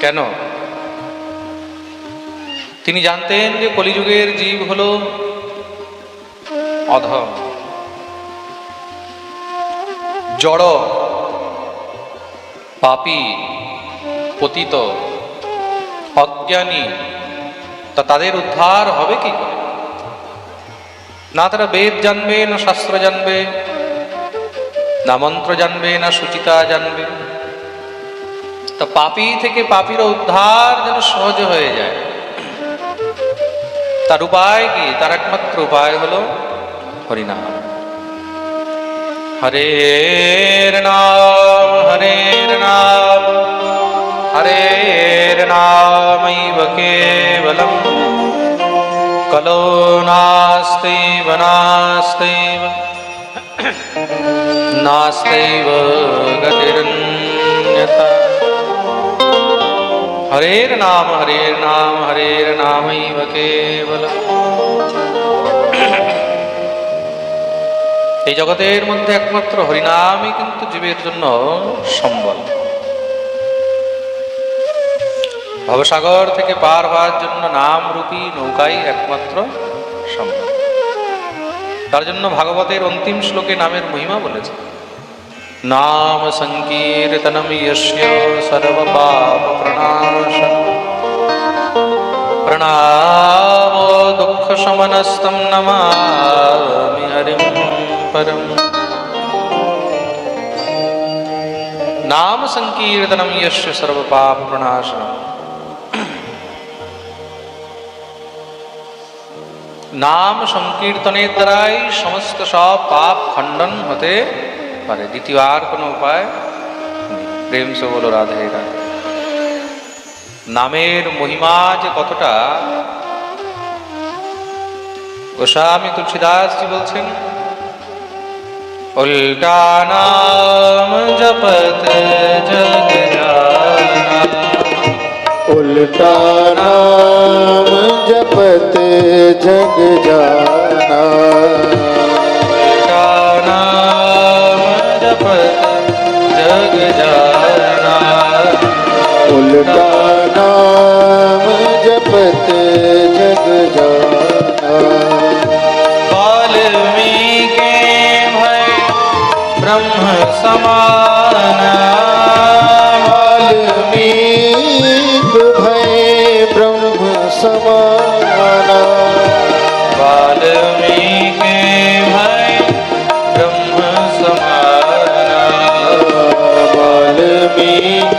কেন? তিনি জানতেন যে কলিযুগের জীব হল অধম। জড়, পাপী, পতিত, অজ্ঞানী। তা তাদের উদ্ধার হবে কি করে? না তারা বেদ জানবে, না শাস্ত্র জানবে, না মন্ত্র জানবে, না সুচিতা জানবে। তা পাপী থেকে পাপীর উদ্ধার যেন সহজে হয়ে যায়। তার উপায় কি? তার একমাত্র উপায় হলো হরিনাম। হরের নাম হরের নাম, হরের নামৈব কেবলম। কলো নাস্তেব নাস্তেব নাস্তেব গতিরন্যথা। হরের নাম হরের নাম, হরের নামৈব কেবলম এই জগতের মধ্যে একমাত্র হরিনামই কিন্তু জীবের জন্য সম্বল। ভবসাগর থেকে পার হওয়ার জন্য নাম রূপী নৌকাই একমাত্র সম্বল। তার জন্য ভাগবতের অন্তিম শ্লোকে নামের মহিমা বলেছে। नामसङ्कीर्तनं यस्य सर्वपापप्रणाश प्रणामो दुःखशमनस्तं नमामि हरिं परम्। नाम संकीर्तनम यश सर्वपाप प्रणाशनम नाम संकीर्तने द्वारा समस्त सब पाप खंडन होते পারে। দ্বিতীয় আর কোনো উপায় প্রেম সে বলো, রাধে রায় নামের মহিমা যে কতটা, গোস্বামী তুলসীদাসজি বলছেন, উল্টা নাম জপত জগ উল্টা নাম জপত জগ জানা उल्टा नाम जपत जग जाना। वाल्मीकि भय ब्रह्म समान। वाल्मीक भय ब्रह्म समाना। वाल्मीकि भय ब्रह्म समान। वाल्मीक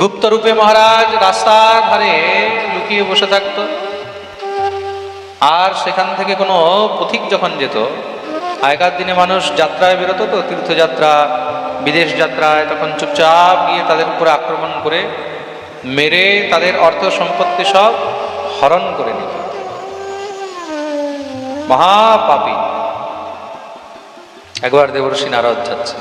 গুপ্ত রূপে মহারাজ রাস্তার ধারে লুকিয়ে বসে থাকত। আর সেখান থেকে কোনো পথিক যখন যেত, আগেকার দিনে মানুষ যাত্রায় বেরোতো তো, তীর্থযাত্রা, বিদেশ যাত্রায় তখন চুপচাপ গিয়ে তাদের উপরে আক্রমণ করে মেরে তাদের অর্থ সম্পত্তি সব হরণ করে নিত। মহাপাপী। একবার দেবর্ষী নারদ যাচ্ছে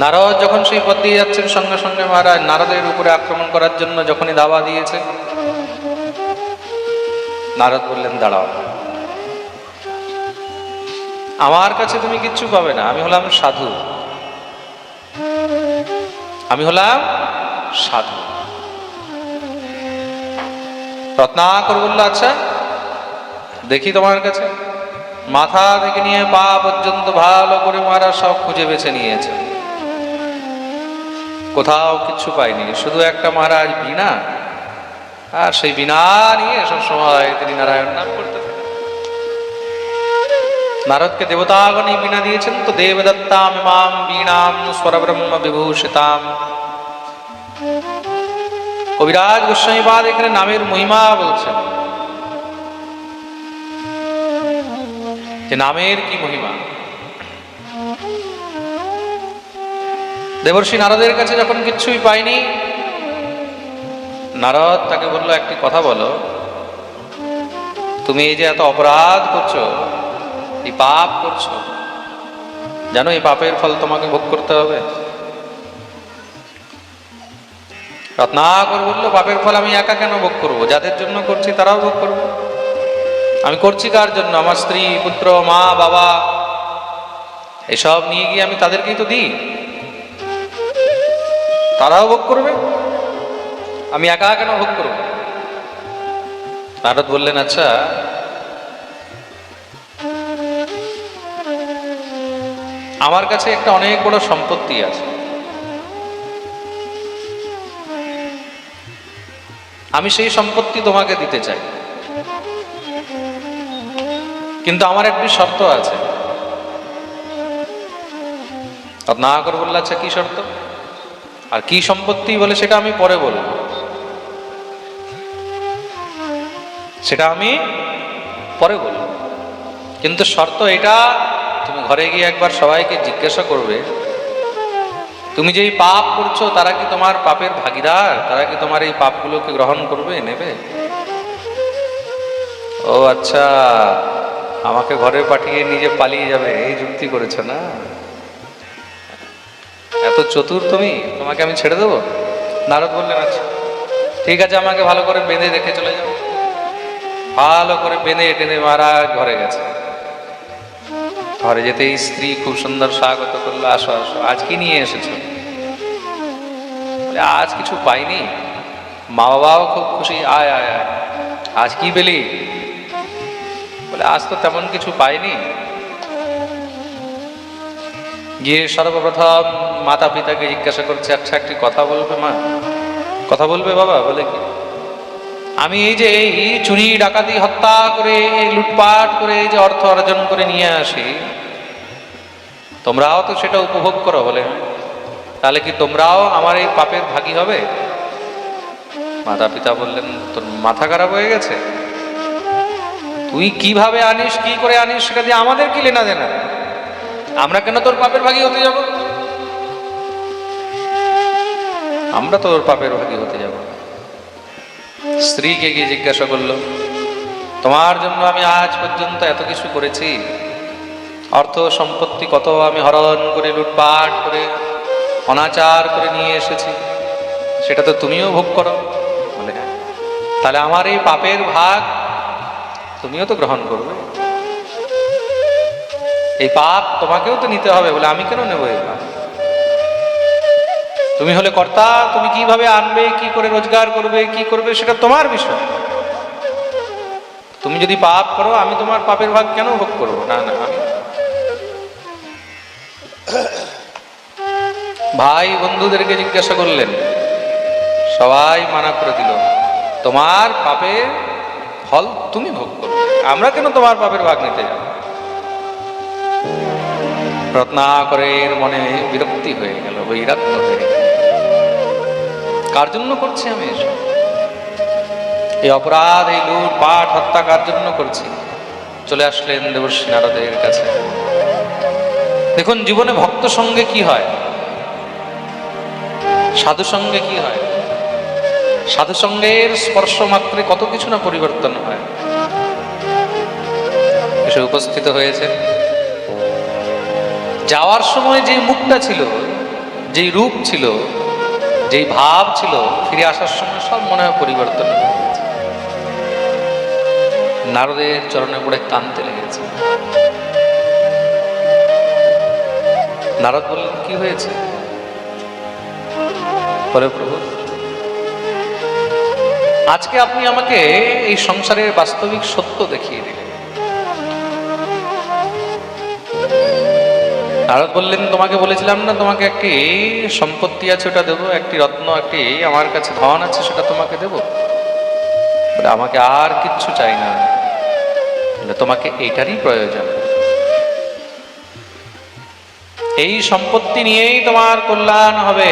নারদ যখন সেই পথ দিয়ে যাচ্ছেন সঙ্গে সঙ্গে মহারাজ, নারদের উপরে আক্রমণ করার জন্য যখনই দাবা দিয়েছে, নারদ বললেন, দাঁড়াও, আমার কাছে তুমি কিচ্ছু পাবে না। আমি হলাম সাধু। আমি হলাম সাধু। রত্নাকর বলল আচ্ছা দেখি তোমার কাছে। মাথা থেকে নিয়ে পা পর্যন্ত ভালো করে মারা সব খুঁজে বেছে নিয়েছে। কোথাও কিচ্ছু পাইনি, শুধু একটা মহারাজ বীণা। আর সেই বীণা নিয়ে সব সময় তিনি নারায়ণ নাম করতে নারদকে দেবতাগণই বীণা দিয়েছেন, তো দেবদত্তাম ইমাম বীণাম স্বরব্রহ্ম বিভূষিতাম। কবিরাজ গোস্বামীবাদ এখানে নামের মহিমা বলছেন। যে নামের কি মহিমা? দেবর্ষী নারদের কাছে যখন কিচ্ছুই পায়নি, নারদ তাকে বলল, একটি কথা বলো। তুমি এই যে এত অপরাধ করছ, এই পাপ করছ, জানো এই পাপের ফল তোমাকে ভোগ করতে হবে? রত্নাকর বলল, পাপের ফল আমি একা কেন ভোগ করব? যাদের জন্য করছি তারাও ভোগ করব। আমি করছি কার জন্য? আমার স্ত্রী, পুত্র, মা, বাবা, এসব নিয়ে গিয়ে আমি তাদেরকেই তো দিই। তারাও ভোগ করবে? আমি একা কেন ভোগ করব? নারদ বললেন আচ্ছা আমার কাছে একটা অনেক বড় সম্পত্তি আছে। আমি সেই সম্পত্তি তোমাকে দিতে চাই। কিন্তু আমার একটি শর্ত আছে। না করে বললে আচ্ছা কি শর্ত? আর কি সম্পত্তি বলে সেটা আমি পরে বলব। সেটা আমি পরে বলব। কিন্তু শর্ত এটা, তুমি ঘরে গিয়ে একবার সবাইকে জিজ্ঞাসা করবে, তুমি যেই পাপ করছ, তারা কি তোমার পাপের ভাগিদার? তারা কি তোমার এই পাপগুলোকে গ্রহণ করবে, নেবে? ও আচ্ছা আমাকে ঘরে পাঠিয়ে নিজে পালিয়ে যাবে, এই যুক্তি করেছে না? এত চতুর তুমি? তোমাকে আমি ছেড়ে দেবো? নারদ বললেন আচ্ছা ঠিক আছে আমাকে ভালো করে বেঁধে রেখে চলে যাও। ভালো করে বেঁধে টেনে মহারাজ ঘরে গেছে। ঘরে যেতেই স্ত্রী খুব সুন্দর স্বাগত করল আসো আসো আজ কি নিয়ে এসেছ? বলে, আজ কিছু পাইনি। মা বাবাও খুব খুশি আয় আয় আয়। আজ কি পেলি? বলে আজ তো তেমন কিছু পাইনি। গিয়ে সর্বপ্রথম মাতা পিতাকে জিজ্ঞাসা করছে আচ্ছা একটি কথা বলবে মা? কথা বলবে বাবা, বলে কি? আমি এই যে এই চুরি, ডাকাতি, হত্যা করে লুটপাট করে, এই যে অর্থ অর্জন করে নিয়ে আসি, তোমরাও তো সেটা উপভোগ করো, বলে। তাহলে কি তোমরাও আমার এই পাপের ভাগী হবে? মাতা পিতা বললেন, তোর মাথা খারাপ হয়ে গেছে? তুই কীভাবে আনিস, কি করে আনিস, সেটা দিয়ে আমাদের কি লেনা দেনা আমরা কেন তোর পাপের ভাগী হতে যাব? আমরা তোর পাপের ভাগী হতে যাব। স্ত্রীকে গিয়ে জিজ্ঞাসা করল, তোমার জন্য আমি আজ পর্যন্ত এত কিছু করেছি? অর্থ সম্পত্তি কত আমি হরণ করে, লুটপাট করে, অনাচার করে নিয়ে এসেছি? সেটা তো তুমিও ভোগ করো। বলে হ্যাঁ তাহলে আমার এই পাপের ভাগ তুমিও তো গ্রহণ করবে। এই পাপ তোমাকেও তো নিতে হবে বলে আমি কেন নেব এই পাপ? তুমি হলে কর্তা, তুমি কীভাবে আনবে, কি করে রোজগার করবে, কি করবে সেটা তোমার বিষয়। তুমি যদি পাপ করো, আমি তোমার পাপের ভাগ কেন ভোগ করব? না না ভাই বন্ধুদেরকে জিজ্ঞাসা করলেন। সবাই মানা করে দিল, তোমার পাপের ফল তুমি ভোগ করবে। আমরা কেন তোমার পাপের ভাগ নিতে যাব? রত্নাকরের মনে বিরক্তি হয়ে গেল, বৈরাগ্য হয়ে গেল। কার জন্য করছি আমি এসব? এই অপরাধ, এই লুট পাঠ হত্যা কার জন্য করছি? চলে আসলেন দেবর্ষী নারদের কাছে। দেখুন, জীবনে ভক্ত সঙ্গে কি হয়? সাধু সঙ্গে কি হয়? সাধু সঙ্গের স্পর্শ মাত্রে কত কিছু না পরিবর্তন হয়। এসে উপস্থিত হয়েছে যাওয়ার সময় যে মুখটা ছিল যেই রূপ ছিল যেই ভাব ছিল, ফিরে আসার সময় সব মনে হয় পরিবর্তন নারদের চরণে পড়ে কানতে লেগেছে। নারদ বললেন, কি হয়েছে? বলে প্রভু, আজকে আপনি আমাকে এই সংসারের বাস্তবিক সত্য দেখিয়ে দিলেন। নারদ বললেন, তোমাকে বলেছিলাম না, তোমাকে একটি সম্পত্তি আছে, ওটা দেবো, একটি রত্ন, একটি আমার কাছে ধন আছে, সেটা তোমাকে দেবো? আমাকে আর কিচ্ছু চাই না। তোমাকে এইটারই প্রয়োজন। এই সম্পত্তি নিয়েই তোমার কল্যাণ হবে।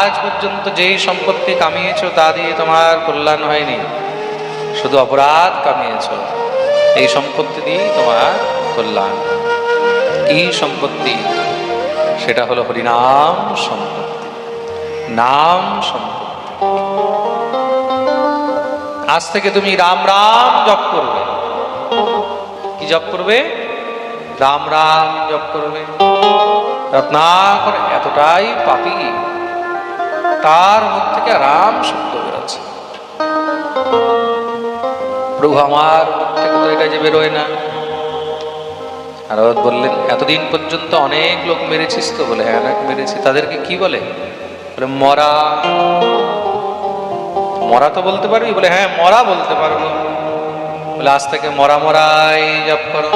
আজ পর্যন্ত যেই সম্পত্তি কামিয়েছ, তা দিয়ে তোমার কল্যাণ হয়নি। শুধু অপরাধ কামিয়েছ। এই সম্পত্তি দিয়েই তোমার কল্যাণ। কি সম্পত্তি, সেটা হলো হরিনাম সম্পত্তি। নাম সম্পত্তি। আজ থেকে তুমি রাম রাম জপ করবে। কি জপ করবে? রাম রাম জপ করবে। রত্না করে এতটাই পাপি, তার মুখ থেকে রাম শব্দ বেরোচ্ছে। প্রভু আমার থেকে তো এটা যে বেরোয় না। নারদ বললেন, এতদিন পর্যন্ত অনেক লোক মেরেছিস তো? বলে হ্যাঁ অনেক মেরেছি। তাদেরকে কি বলে? বলে, মরা। মরা তো বলতে পারবি? বলে হ্যাঁ মরা বলতে পারব। বলে, আজ থেকে মরা মরাই জপ করো।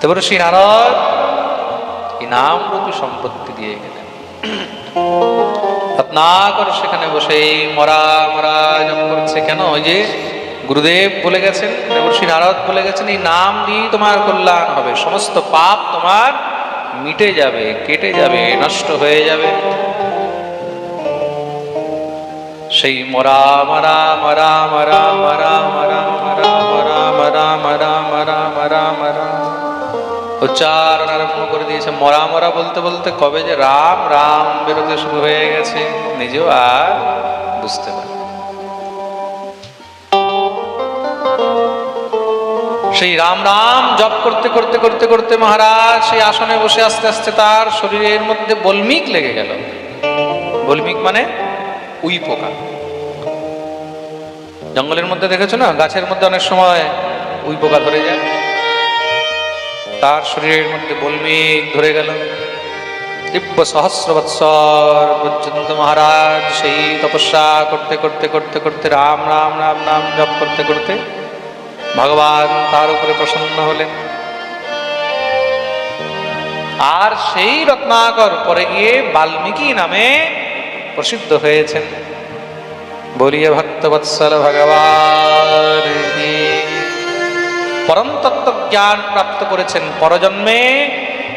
তারপরে শ্রী নারদ, এই নাম রূপী সম্পত্তি দিয়ে গেলেন। রত্নাকর সেখানে বসে মরা মরা জপ করছে। কেন? ওই যে গুরুদেব বলে গেছেন দেবর্ষী নারদ বলে গেছেন এই নাম দিয়ে তোমার কল্যাণ হবে সমস্ত পাপ তোমার মিটে যাবে কেটে যাবে নষ্ট হয়ে যাবে সেই মরা মরা মরা মরা মরা মরা মরা মরা মরা মরা মরা মরা মরা উচ্চারণ আরম্ভ করে দিয়েছে মরা মরা বলতে বলতে কবে যে রাম রাম বেরোতে শুরু হয়ে গেছে নিজেও আর বুঝতে পারে সেই রাম রাম জপ করতে করতে করতে করতে মহারাজ সেই আসনে বসে আস্তে আস্তে তার শরীরের মধ্যে বলমিক লেগে গেল। বলমিক মানে উই পোকা। জঙ্গলের মধ্যে দেখেছ না? গাছের মধ্যে অনেক সময় উই পোকা ধরে যায়। তার শরীরের মধ্যে বলমিক ধরে গেল। দিব্য সহস্র বৎসর পর্যন্ত মহারাজ সেই তপস্যা করতে করতে করতে করতে রাম রাম রাম রাম জপ করতে করতে ভগবান তার উপরে প্রসন্ন হলেন। আর সেই রত্নাকর পরে গিয়ে বাল্মীকি নামে প্রসিদ্ধ হয়েছেন। বলিয়ে ভক্তবৎসল ভগবান পরম তত্ত্ব জ্ঞান প্রাপ্ত করেছেন পরজন্মে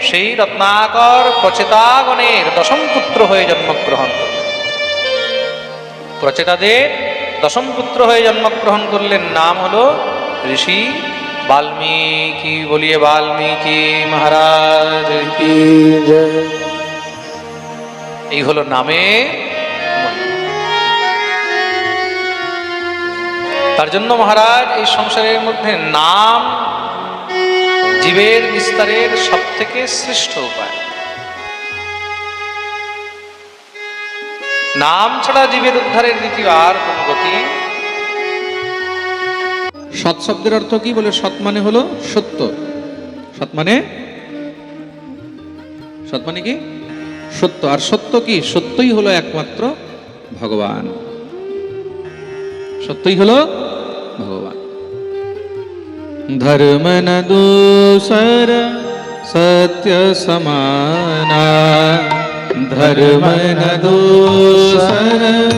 সেই রত্নাকর প্রচেতাগণের দশম পুত্র হয়ে জন্মগ্রহণ প্রচেতাদের দশম পুত্র হয়ে জন্মগ্রহণ করলেন, নাম হলো ঋষি, বাল্মীকি বলিয়ে বাল্মীকি মহারাজ। এই হলো নামে তার জন্য মহারাজ, এই সংসারের মধ্যে নাম জীবের বিস্তারের সব থেকে শ্রেষ্ঠ উপায়। নাম ছাড়া জীবের উদ্ধারের নীতি আর কোনো গতি সৎ শব্দের অর্থ কি বলে সৎ মানে হলো সত্য? সৎ মানে? সৎ মানে কি? সত্য। আর সত্য কি? সত্যই হলো একমাত্র ভগবান। সত্যই হলো ভগবান। ধর্ম দোষর সত্য সমানা। ধর্ম দোষর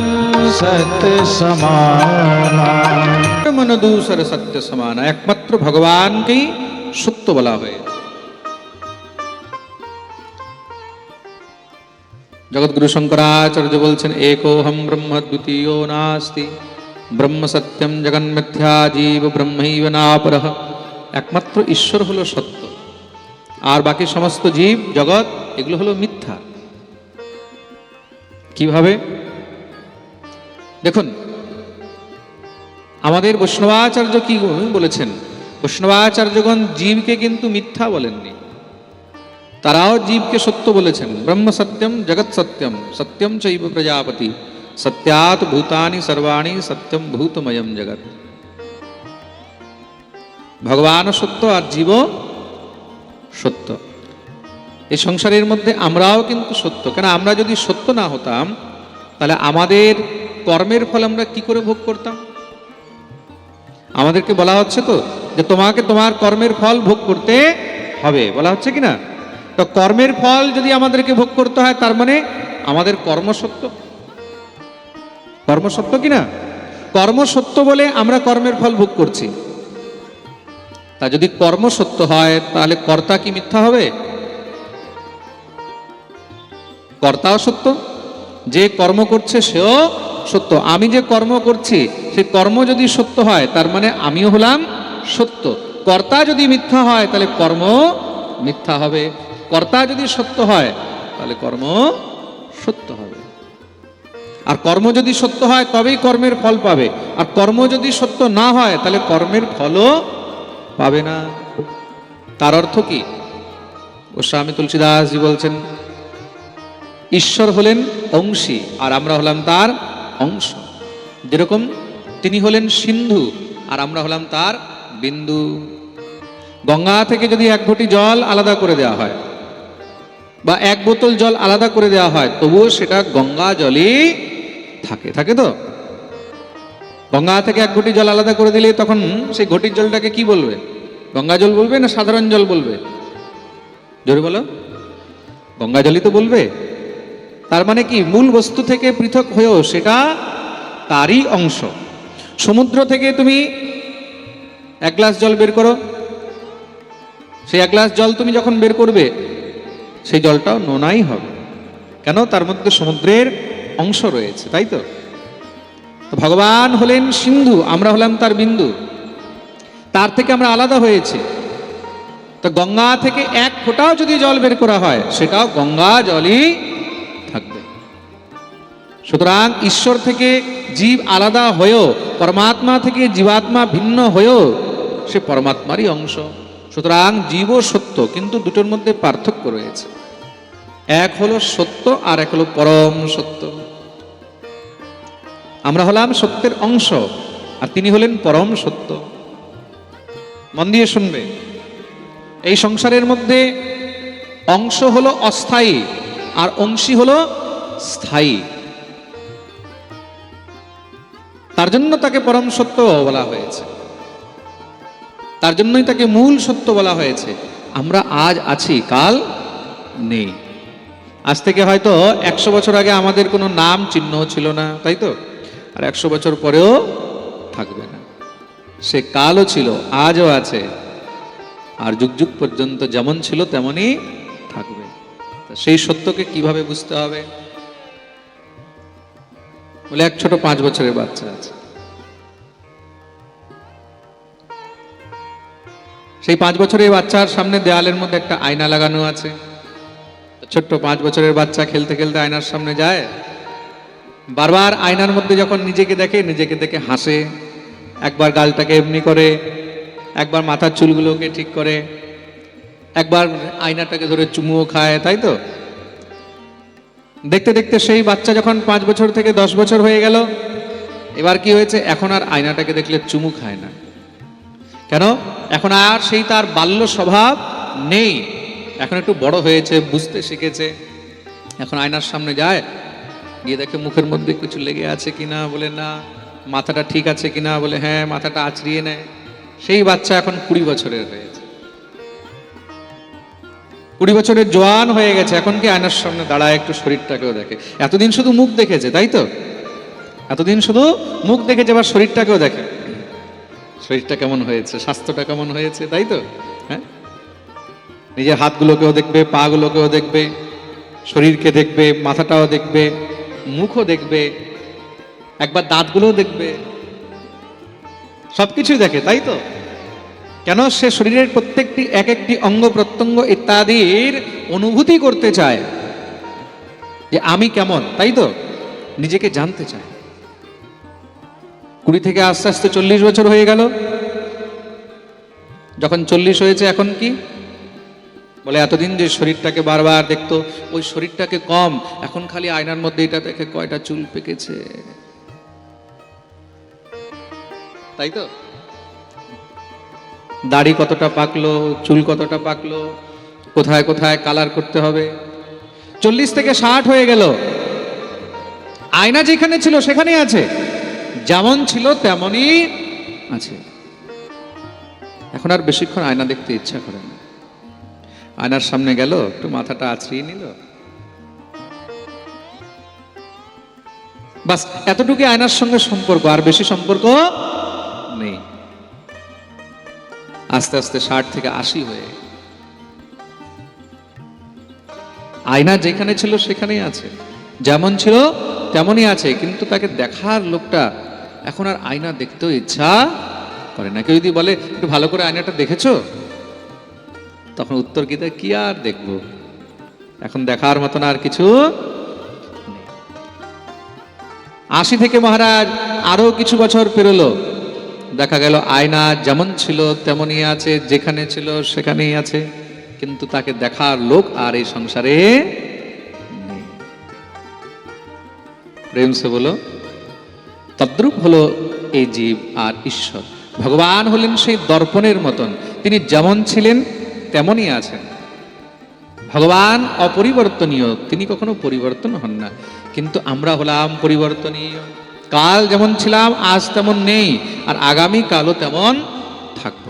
সত্য সমানা। মন দূসর সত্য সমান একমাত্র ভগবানকেই সত্য বলা হয়েছে জগৎগুরু শঙ্করাচার্য বলছেন একোহম ব্রহ্ম দ্বিতীয় নাস্তি ব্রহ্ম সত্যম জগন মিথ্যা জীব ব্রহ্মৈব নাপর একমাত্র ঈশ্বর হলো সত্য আর বাকি সমস্ত জীব, জগৎ, এগুলো হলো মিথ্যা। কীভাবে? দেখুন আমাদের বৈষ্ণবাচার্য কি বলেছেন, বৈষ্ণবাচার্যগণ জীবকে কিন্তু মিথ্যা বলেননি। তারাও জীবকে সত্য বলেছেন। ব্রহ্ম সত্যম, জগৎ সত্যম সত্যম চৈব প্রজাপতি সত্যাত ভূতানি সর্বাণি, সত্যম ভূতময়ম জগৎ। ভগবান সত্য আর জীব সত্য। এই সংসারের মধ্যে আমরাও কিন্তু সত্য। কেন আমরা যদি সত্য না হতাম, তাহলে আমাদের কর্মের ফল আমরা কি করে ভোগ করতাম? আমাদেরকে বলা হচ্ছে তো যে তোমাকে তোমার কর্মের ফল ভোগ করতে হবে, বলা হচ্ছে কি না তো কর্মের ফল যদি আমাদেরকে ভোগ করতে হয়, তার মানে আমাদের কর্মসত্য কর্মসত্য কি না কর্মসত্য বলে আমরা কর্মের ফল ভোগ করছি। তা যদি কর্মসত্য হয়, তাহলে কর্তা কি মিথ্যা হবে? কর্তাও সত্য। যে কর্ম করছে, সেও সত্য। আমি যে কর্ম করছি সেই কর্ম যদি সত্য হয়, তার মানে আমিও হলাম সত্য। কর্তা যদি মিথ্যা হয়, তাহলে কর্ম মিথ্যা হবে। কর্তা যদি সত্য হয়, তাহলে কর্ম সত্য হবে। আর কর্ম যদি সত্য হয়, তবেই কর্মের ফল পাবে। আর কর্ম যদি সত্য না হয়, তাহলে কর্মের ফলও পাবে না। তার অর্থ কি? ও স্বামী তুলসীদাসজি বলছেন, ঈশ্বর হলেন অংশী, আর আমরা হলাম তার অংশ। যেরকম তিনি হলেন সিন্ধু, আর আমরা হলাম তার বিন্দু। গঙ্গা থেকে যদি এক ঘটি জল আলাদা করে দেওয়া হয়, বা এক বোতল জল আলাদা করে দেওয়া হয়, তবুও সেটা গঙ্গা জলই থাকে। থাকে তো? গঙ্গা থেকে এক ঘটি জল আলাদা করে দিলে তখন সেই ঘটির জলটাকে কি বলবে? গঙ্গা জল বলবে না সাধারণ জল বলবে? জোরে বলো। গঙ্গা জলই তো বলবে। তার মানে কি? মূল বস্তু থেকে পৃথক হয়েও সেটা তারই অংশ। সমুদ্র থেকে তুমি এক গ্লাস জল বের করো। সেই এক গ্লাস জল তুমি যখন বের করবে, সেই জলটাও নোনাই হবে। কেন? তার মধ্যে সমুদ্রের অংশ রয়েছে, তাই তো? ভগবান হলেন সিন্ধু, আমরা হলাম তার বিন্দু। তার থেকে আমরা আলাদা হয়েছি। তো গঙ্গা থেকে এক ফোঁটাও যদি জল বের করা হয়, সেটাও গঙ্গা জলই সুতরাং ঈশ্বর থেকে জীব আলাদা হয়েও, পরমাত্মা থেকে জীবাত্মা ভিন্ন হয়েও সে পরমাত্মারই অংশ। সুতরাং জীব সত্য, কিন্তু দুটোর মধ্যে পার্থক্য রয়েছে। এক হলো সত্য আর এক হলো পরম সত্য। আমরা হলাম সত্যের অংশ, আর তিনি হলেন পরম সত্য। মন দিয়ে শুনবে, এই সংসারের মধ্যে অংশ হলো অস্থায়ী, আর অংশী হলো স্থায়ী। তার জন্য তাকে পরম সত্য বলা হয়েছে। তার জন্যই তাকে মূল সত্য বলা হয়েছে। আমরা আজ আছি, কাল নেই। আজ থেকে হয়তো একশো বছর আগে আমাদের কোনো নাম চিহ্ন ছিল না, তাই তো? আর একশো বছর পরেও থাকবে না। সে কালও ছিল, আজও আছে। আর যুগ যুগ পর্যন্ত যেমন ছিল, তেমনই থাকবে। সেই সত্যকে কীভাবে বুঝতে হবে? বলে এক ছোট পাঁচ বছরের বাচ্চা আছে। সেই পাঁচ বছরের বাচ্চার সামনে দেয়ালের মধ্যে একটা আয়না লাগানো আছে। ছোট্ট পাঁচ বছরের বাচ্চা খেলতে খেলতে আয়নার সামনে যায়। বারবার আয়নার মধ্যে যখন নিজেকে দেখে নিজেকে দেখে হাসে। একবার গালটাকে এমনি করে, একবার মাথার চুলগুলোকে ঠিক করে, একবার আয়নাটাকে ধরে চুমুও খায়, তাই তো? দেখতে দেখতে সেই বাচ্চা যখন পাঁচ বছর থেকে দশ বছর হয়ে গেল, এবার কি হয়েছে? এখন আর আয়নাটাকে দেখলে চুমু খায় না। কেন? এখন আর সেই তার বাল্য স্বভাব নেই। এখন একটু বড় হয়েছে, বুঝতে শিখেছে। এখন আয়নার সামনে যায়, গিয়ে দেখে মুখের মধ্যে কিছু লেগে আছে কিনা, বলে না। মাথাটা ঠিক আছে কিনা, বলে হ্যাঁ মাথাটা আছড়িয়ে নেয়। সেই বাচ্চা এখন কুড়ি বছরের হয়েছে কুড়ি বছরের জোয়ান হয়ে গেছে, এখন কি আয়নার সামনে দাঁড়ায় একটু শরীরটাকেও দেখে। এতদিন শুধু মুখ দেখেছে, তাই তো? এতদিন শুধু মুখ দেখেছে আবার শরীরটাকেও দেখে। শরীরটা কেমন হয়েছে? স্বাস্থ্যটা কেমন হয়েছে, তাই তো? হ্যাঁ? নিজের হাতগুলোকেও দেখবে, পাগুলোকেও দেখবে, শরীরকে দেখবে, মাথাটাও দেখবে, মুখও দেখবে, একবার দাঁতগুলোও দেখবে। সবকিছুই দেখে, তাই তো? কেন সে শরীরের প্রত্যেকটি, এক একটি অঙ্গ প্রত্যঙ্গ ইত্যাদির অনুভূতি করতে চায়? যে আমি কেমন, তাই তো? নিজেকে জানতে চায়। কুড়ি থেকে আস্তে আস্তে চল্লিশ বছর হয়ে গেল। যখন চল্লিশ হয়েছে, এখন কি? বলে, এতদিন যে শরীরটাকে বারবার দেখতো, ওই শরীরটাকে কম, এখন খালি আয়নার মধ্যে এটা দেখে কয়টা চুল পেকেছে। তাই তো? দাড়ি কতটা পাকলো, চুল কতটা পাকলো, কোথায় কোথায় কালার করতে হবে। চল্লিশ থেকে ষাট হয়ে গেল। আয়না যেখানে ছিল সেখানেই আছে। যেমন ছিল তেমনই আছে। এখন আর বেশিক্ষণ আয়না দেখতে ইচ্ছা করে না। আয়নার সামনে গেল, একটু মাথাটা আছড়িয়ে নিল। বাস এতটুকু আয়নার সঙ্গে সম্পর্ক, আর বেশি সম্পর্ক নেই। আস্তে আস্তে ষাট থেকে আশি হয়ে। আয়না যেখানে ছিল সেখানেই আছে। যেমন ছিল তেমনই আছে, কিন্তু তাকে দেখার লোকটা এখন আর আয়না দেখতেও ইচ্ছা করে না। কেউ যদি বলে, একটু ভালো করে আয়নাটা দেখেছ? তখন উত্তর গীতা কি আর দেখব? এখন দেখার মতন আর কিছু আশি থেকে মহারাজ আরও কিছু বছর পেরোলো। দেখা গেল, আয়না যেমন ছিল, তেমনই আছে, যেখানে ছিল সেখানেই আছে। কিন্তু তাকে দেখার লোক আর এই সংসারে প্রেম সে বলো তদ্রূপ হলো এই জীব আর ঈশ্বর। ভগবান হলেন সেই দর্পণের মতন। তিনি যেমন ছিলেন, তেমনই আছেন। ভগবান অপরিবর্তনীয়। তিনি কখনো পরিবর্তন হন না। কিন্তু আমরা হলাম পরিবর্তনীয়। কাল যেমন ছিলাম আজ তেমন নেই আর আগামী কালও তেমন থাকব